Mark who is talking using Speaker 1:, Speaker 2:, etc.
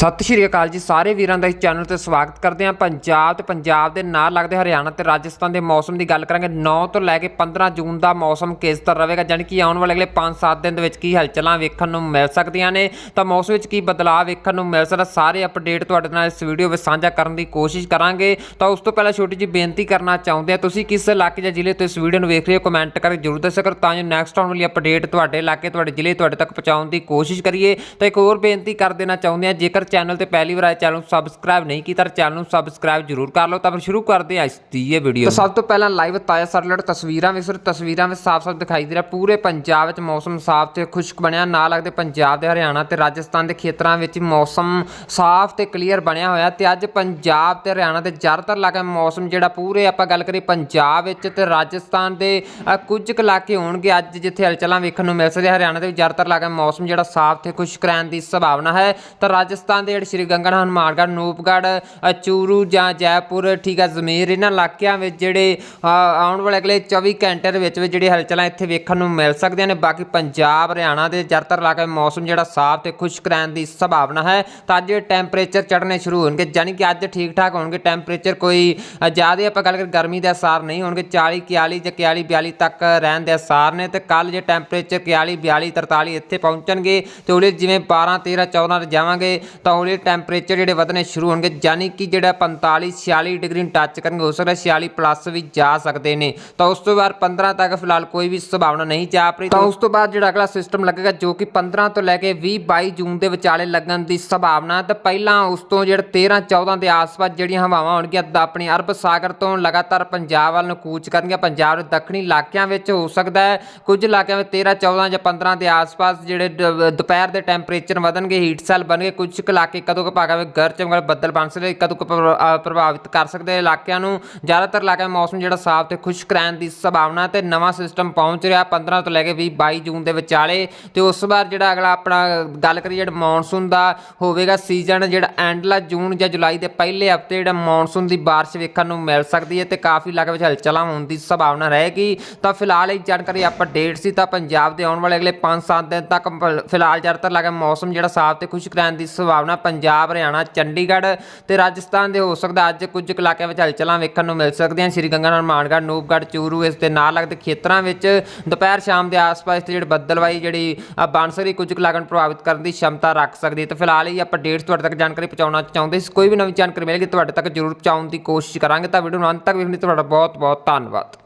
Speaker 1: ਸਤਿ ਸ਼੍ਰੀ ਅਕਾਲ ਜੀ ਸਾਰੇ ਵੀਰਾਂ ਦਾ ਇਸ ਚੈਨਲ ਤੇ ਸਵਾਗਤ ਕਰਦੇ ਹਾਂ। ਪੰਜਾਬ ਤੇ ਪੰਜਾਬ ਦੇ ਨਾਲ ਲੱਗਦੇ ਹਰਿਆਣਾ ਤੇ ਰਾਜਸਥਾਨ ਦੇ ਮੌਸਮ ਦੀ ਗੱਲ ਕਰਾਂਗੇ। 9 ਤੋਂ ਲੈ ਕੇ 15 ਜੂਨ ਦਾ ਮੌਸਮ ਕਿਸ ਤਰ੍ਹਾਂ ਰਹੇਗਾ, ਜਾਣੀ ਕਿ ਆਉਣ ਵਾਲੇ ਅਗਲੇ 5-7 ਦਿਨ ਦੇ ਵਿੱਚ ਕੀ ਹਲਚਲਾਂ ਵੇਖਣ ਨੂੰ ਮਿਲ ਸਕਦੀਆਂ ਨੇ, ਤਾਂ ਮੌਸਮ ਵਿੱਚ ਕੀ ਬਦਲਾਅ ਵੇਖਣ ਨੂੰ ਮਿਲ ਸਕਦਾ, ਸਾਰੇ ਅਪਡੇਟ ਤੁਹਾਡੇ ਨਾਲ ਇਸ ਵੀਡੀਓ ਵਿੱਚ ਸਾਂਝਾ ਕਰਨ ਦੀ ਕੋਸ਼ਿਸ਼ ਕਰਾਂਗੇ। ਤਾਂ ਉਸ ਤੋਂ ਪਹਿਲਾਂ ਛੋਟੀ ਜਿਹੀ ਬੇਨਤੀ ਕਰਨਾ ਚਾਹੁੰਦੇ ਆ ਤੁਸੀਂ ਕਿਸ ਇਲਾਕੇ ਜਾਂ ਜ਼ਿਲ੍ਹੇ ਤੋਂ ਇਸ ਵੀਡੀਓ ਨੂੰ ਵੇਖ ਰਹੇ ਹੋ ਕਮੈਂਟ ਕਰਕੇ ਜਰੂਰ ਦੱਸਿਆ ਕਰੋ, ਤਾਂ ਜੋ ਨੈਕਸਟ ਆਉਣ ਵਾਲੀ ਅਪਡੇਟ ਤੁਹਾਡੇ ਇਲਾਕੇ, ਤੁਹਾਡੇ ਜ਼ਿਲ੍ਹੇ ਤੁਹਾਡੇ ਤੱਕ ਪਹੁੰਚਾਉਣ ਦੀ ਕੋਸ਼ਿਸ਼ ਕਰੀਏ। ਤਾਂ ਇੱਕ ਹੋਰ ਬੇਨਤੀ ਕਰ ਦੇਣਾ ਚਾਹੁੰਦੇ ਆ ਜੇਕਰ ਚੈਨਲ ਤੇ ਪਹਿਲੀ ਵਾਰ ਆਏ ਚੈਨਲ ਨੂੰ ਸਬਸਕ੍ਰਾਈਬ ਨਹੀਂ ਕੀਤਾ ਤਾਂ ਚੈਨਲ ਨੂੰ ਸਬਸਕ੍ਰਾਈਬ ਜਰੂਰ ਕਰ ਲਓ। ਤਾਂ ਫਿਰ ਸ਼ੁਰੂ ਕਰਦੇ ਹਾਂ ਇਸ ਦੀ ਇਹ ਵੀਡੀਓ ਤਾਂ ਸਭ ਤੋਂ ਪਹਿਲਾਂ ਲਾਈਵ ਤਾਜ਼ਾ ਸਰਲਟ ਤਸਵੀਰਾਂ ਵਿੱਚ ਸਿਰ ਤਸਵੀਰਾਂ ਵਿੱਚ ਸਾਫ਼-ਸਾਫ਼ ਦਿਖਾਈ ਦੇ ਰਿਹਾ। ਪੂਰੇ ਪੰਜਾਬ ਵਿੱਚ ਮੌਸਮ ਸਾਫ਼ ਤੇ ਖੁਸ਼ਕ ਬਣਿਆ। ਨਾਲ ਲੱਗਦੇ ਪੰਜਾਬ ਦੇ ਹਰਿਆਣਾ ਤੇ ਰਾਜਸਥਾਨ ਦੇ ਖੇਤਰਾਂ ਵਿੱਚ ਮੌਸਮ ਸਾਫ਼ ਤੇ ਕਲੀਅਰ ਬਣਿਆ ਹੋਇਆ ਤੇ ਅੱਜ ਪੰਜਾਬ ਤੇ ਹਰਿਆਣਾ ਦੇ ਜ਼ਿਆਦਾਤਰ ਇਲਾਕੇ ਮੌਸਮ ਜਿਹੜਾ ਪੂਰੇ ਆਪਾਂ ਗੱਲ ਕਰੀਏ ਪੰਜਾਬ ਵਿੱਚ ਤੇ ਰਾਜਸਥਾਨ ਦੇ ਕੁਝ ਕੁ ਇਲਾਕੇ ਹੋਣਗੇ ਅੱਜ ਜਿੱਥੇ ਹਲਚਲਾਂ ਵੇਖਣ ਨੂੰ ਮਿਲ ਸਕਦੀਆਂ। ਹਰਿਆਣਾ ਦੇ ਵੀ ਜ਼ਿਆਦਾਤਰ ਇਲਾਕੇ ਮੌਸਮ ਜਿਹੜਾ ਸਾਫ਼ ਤੇ ਖੁਸ਼ਕ ਰਹਿਣ ਦੀ ਸੰਭਾਵਨਾ ਹੈ। ਤਾਂ ਰਾਜਸਥਾਨ ਦੇ ਜਿਹੜੇ ਸ਼੍ਰੀ ਗੰਗਾਨਗਰ ਹਨੂਮਾਨਗੜ੍ਹ ਨੂਪਗੜ੍ਹ ਚੂਰੂ ਜਾਂ ਜੈਪੁਰ, ਠੀਕ ਹੈ ਜ਼ਮੀਰ, ਇਹਨਾਂ ਇਲਾਕਿਆਂ ਵਿੱਚ ਜਿਹੜੇ ਆਉਣ ਵਾਲੇ ਅਗਲੇ 24 ਘੰਟੇ ਦੇ ਵਿੱਚ ਵਿੱਚ ਜਿਹੜੀ ਹਲਚਲਾਂ ਇੱਥੇ ਵੇਖਣ ਨੂੰ ਮਿਲ ਸਕਦੀਆਂ ਨੇ। ਬਾਕੀ ਪੰਜਾਬ, ਹਰਿਆਣਾ ਦੇ ਜ਼ਿਆਦਾਤਰ ਇਲਾਕੇ ਮੌਸਮ ਜਿਹੜਾ ਸਾਫ਼ ਤੇ ਖੁਸ਼ਕ ਰਹਿਣ ਦੀ ਸੰਭਾਵਨਾ ਹੈ। ਤਾਂ ਅੱਜ ਟੈਂਪਰੇਚਰ ਚੜ੍ਹਨੇ ਸ਼ੁਰੂ ਹੋਣਗੇ ਯਾਨੀ ਕਿ ਅੱਜ ਠੀਕ ਠਾਕ ਹੋਣਗੇ। ਟੈਂਪਰੇਚਰ ਕੋਈ ਜ਼ਿਆਦਾ ਆਪਾਂ ਗੱਲ ਕਰ ਗਰਮੀ ਦੇ ਅਸਾਰ ਨਹੀਂ ਹੋਣਗੇ। 40 41 ਜਾਂ 41 42 ਤੱਕ ਰਹਿਣ ਦੇ ਅਸਾਰ ਨੇ ਤੇ ਕੱਲ ਜੇ ਟੈਂਪਰੇਚਰ 41 42 43 ਇੱਥੇ ਪਹੁੰਚਣਗੇ, ਤੇ ਉਹਲੇ ਜਿਵੇਂ 12 13 14 ਤੇ ਜਾਵਾਂਗੇ, ਤਾਂ ਉਹਲੇ ਟੈਂਪਰੇਚਰ ਜਿਹੜੇ ਵਧਣੇ ਸ਼ੁਰੂ ਹੋਣਗੇ ਯਾਨੀ ਕਿ ਜਿਹੜਾ 45 46 ਡਿਗਰੀ ਨੂੰ ਟੱਚ ਕਰਨਗੇ, ਹੋ ਸਕਦਾ 46 ਪਲੱਸ ਵੀ ਜਾ ਸਕਦੇ ਨੇ। ਤਾਂ ਉਸ ਤੋਂ ਬਾਅਦ 15 ਤੱਕ ਫਿਲਹਾਲ ਕੋਈ ਵੀ ਸੰਭਾਵਨਾ ਨਹੀਂ ਚਾਪ ਰਹੀ ਤਾਂ ਉਸ ਤੋਂ ਬਾਅਦ ਜਿਹੜਾ ਅਗਲਾ ਸਿਸਟਮ ਲੱਗੇਗਾ, ਜੋ ਕਿ 15 ਤੋਂ ਲੈ ਕੇ 20 22 ਜੂਨ ਦੇ ਵਿਚਾਲੇ ਲੱਗਣ ਦੀ ਸੰਭਾਵਨਾ ਤੇ ਪਹਿਲਾਂ ਉਸ ਤੋਂ ਜਿਹੜਾ 13 14 ਦੇ ਆਸ-ਪਾਸ ਜਿਹੜੀਆਂ ਹਵਾਵਾਂ ਹੋਣਗੀਆਂ ਆਪਣੇ ਅਰਬ ਸਾਗਰ ਤੋਂ ਲਗਾਤਾਰ ਪੰਜਾਬ ਵੱਲ ਨੂੰ ਕੂਚ ਕਰਨਗੀਆਂ। ਪੰਜਾਬ ਦੇ ਦੱਖਣੀ ਇਲਾਕਿਆਂ ਵਿੱਚ ਹੋ ਸਕਦਾ ਹੈ, ਕੁਝ ਇਲਾਕਿਆਂ ਵਿੱਚ 13 14 ਜਾਂ 15 ਦੇ ਆਸ-ਪਾਸ ਜਿਹੜੇ ਦ- ਦੁਪਹਿਰ ਦੇ ਟੈਂਪਰੇਚਰ ਵਧਣਗੇ ਹੀਟ ਸੈੱਲ ਬਣਨਗੇ, ਕੁਝ ਕੁ ਇਲਾਕੇ ਕਦੋਂ ਕੁ ਭਾਗਾਂ ਵਿੱਚ ਗਰਜ ਚਮਕਲ ਬੱਦਲ ਬਣ ਸਕਦੇ ਕਦੋਂ ਕੁ ਪ੍ਰਭਾ- ਪ੍ਰਭਾਵਿਤ ਕਰ ਸਕਦੇ ਇਲਾਕਿਆਂ ਨੂੰ ਜ਼ਿਆਦਾਤਰ ਇਲਾਕਿਆਂ ਮੌਸਮ ਜਿਹੜਾ ਸਾਫ਼ ਤੇ ਖੁਸ਼ਕ ਰਹਿਣ ਦੀ ਸੰਭਾਵਨਾ ਤੇ ਨਵਾਂ ਸਿਸਟਮ ਪਹੁੰਚ ਰਿਹਾ। 15 ਤੋਂ ਲੈ ਕੇ 20 22 ਜੂਨ ਦੇ ਵਿਚਾਲੇ ਤੇ ਉਸ ਵਾਰ ਜਿਹੜਾ ਅਗਲਾ ਆਪਣਾ, ਗੱਲ ਕਰੀਏ ਜਿਹੜਾ ਮੌਨਸੂਨ ਦਾ ਹੋਵੇਗਾ ਸੀਜ਼ਨ ਜਿਹੜਾ ਐਂਡਲਾ ਜੂਨ ਜਾਂ ਜੁਲਾਈ ਦੇ ਪਹਿਲੇ ਹਫ਼ਤੇ ਜਿਹੜਾ ਮੌਨਸੂਨ ਦੀ ਬਾਰਿਸ਼ ਵੇਖਣ ਨੂੰ ਮਿਲ ਸਕਦੀ ਹੈ ਤੇ ਕਾਫੀ ਇਲਾਕੇ ਵਿੱਚ ਹਲਚਲਾਂ ਹੋਣ ਦੀ ਸੰਭਾਵਨਾ ਰਹੇਗੀ। ਤਾਂ ਫਿਲਹਾਲ ਇਹ ਜਾਣਕਾਰੀ ਅਪਡੇਟ ਸੀ ਤਾਂ ਪੰਜਾਬ ਦੇ ਆਉਣ ਵਾਲੇ ਅਗਲੇ 5-7 ਦਿਨ ਤੱਕ ਫਿਲਹਾਲ ਜ਼ਿਆਦਾਤਰ ਇਲਾਕੇ ਮੌਸਮ ਜਿਹੜਾ ਸਾਫ਼ ਤੇ ਖੁਸ਼ਕ ਰਹਿਣ ਦੀ ਸੰਭਾਵਨਾ ਪੰਜਾਬ ਹਰਿਆਣਾ ਚੰਡੀਗੜ੍ਹ ਤੇ ਰਾਜਸਥਾਨ ਦੇ ਹੋ ਸਕਦਾ। ਅੱਜ ਕੁਝ ਕੁ ਇਲਾਕਿਆਂ ਵਿੱਚ ਹਲਚਲਾਂ ਵੇਖਣ ਨੂੰ ਮਿਲ ਸਕਦੀਆਂ ਸ਼੍ਰੀ ਗੰਗਾਨਗਰ ਮਾਨਗੜ੍ਹ ਨੂਪਗੜ੍ਹ ਚੂਰੂ ਇਸ ਦੇ ਨਾਲ ਲੱਗਦੇ ਖੇਤਰਾਂ ਵਿੱਚ ਦੁਪਹਿਰ ਸ਼ਾਮ ਦੇ ਆਸ-ਪਾਸ ਤੇ ਜਿਹੜੇ ਬੱਦਲਵਾਈ ਜਿਹੜੀ ਅ, ਬਣ ਸਕਦੀ ਕੁਝ ਕੁ ਇਲਾਕਿਆਂ ਨੂੰ ਪ੍ਰਭਾਵਿਤ ਕਰਨ ਦੀ ਸ਼ਮਤਾ ਰੱਖ ਸਕਦੀ ਹੈ। ਤਾਂ ਫਿਲਹਾਲ ਹੀ ਆਪਾਂ ਡੇਟਸ ਤੁਹਾਡੇ ਤੱਕ ਜਾਣਕਾਰੀ ਪਹੁੰਚਾਉਣਾ ਚਾਹੁੰਦੇ ਸੀ ਕੋਈ ਵੀ ਨਵੀਂ ਜਾਣਕਾਰੀ ਮਿਲੇਗੀ ਤੁਹਾਡੇ ਤੱਕ ਜ਼ਰੂਰ ਪਹੁੰਚਾਉਣ ਦੀ ਕੋਸ਼ਿਸ਼ ਕਰਾਂਗੇ। ਤਾਂ ਵੀਡੀਓ ਨੂੰ ਅੰਤ ਤੱਕ ਵੇਖਣ ਲਈ ਤੁਹਾਡਾ ਬਹੁਤ ਬਹੁਤ ਧੰਨਵਾਦ।